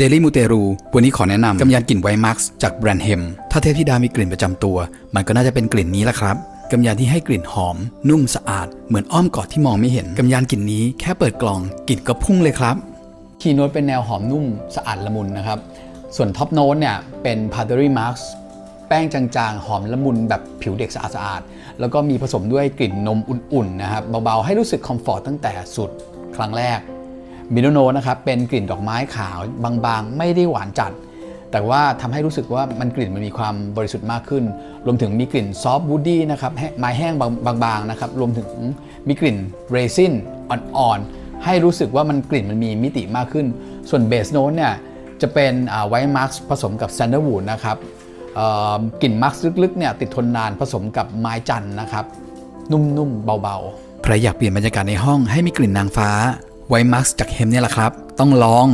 เดลี่มูเตรูวันนี้ขอแนะนำกำยานกลิ่นไวมักซ์จากแบรนด์เฮม ถ้าเทพธิดามีกลิ่นประจำตัว มันก็น่าจะเป็นกลิ่นนี้แหละครับกำยานที่ให้กลิ่นหอม นุ่มสะอาด เหมือนอ้อมกอดที่มองไม่เห็นกำยานกลิ่นนี้แค่เปิดกล่องกลิ่นก็พุ่งเลยครับคีโน้ตเป็นแนวหอมนุ่มสะอาดละมุนนะครับ ส่วนท็อปโน้ตเนี่ยเป็น Powdery Marks แป้งจางๆ หอมละมุนแบบผิวเด็กสะอาดๆแล้วก็มีผสมด้วยกลิ่นนมอุ่นๆนะครับเบาๆให้รู้สึกคอมฟอร์ตตั้งแต่สุดครั้งแรก มิโนโนนะครับเป็นกลิ่นดอกไม้ขาวบางๆ ไม่ได้หวานจัด แต่ว่าทำให้รู้สึกว่ามันกลิ่นมันมีความบริสุทธิ์มากขึ้น รวมถึงมีกลิ่นซอฟต์วูดดี้นะครับไม้แห้งบางๆนะครับรวมถึงมีกลิ่นเรซินอ่อนๆให้รู้สึกว่ามันกลิ่นมันมีมิติมากขึ้น ส่วนเบสโน้ตเนี่ยจะเป็นไวท์มาร์คผสมกับแซนเดอร์วูดนะครับกลิ่นมาร์คลึกๆเนี่ยติดทนนานผสมกับไม้จันนะครับ นุ่มๆเบาๆใครอยากเปลี่ยนบรรยากาศในห้องให้มีกลิ่นนางฟ้า ไวมาร์คจากเฮมเนี่ยแหละครับ ต้องลอง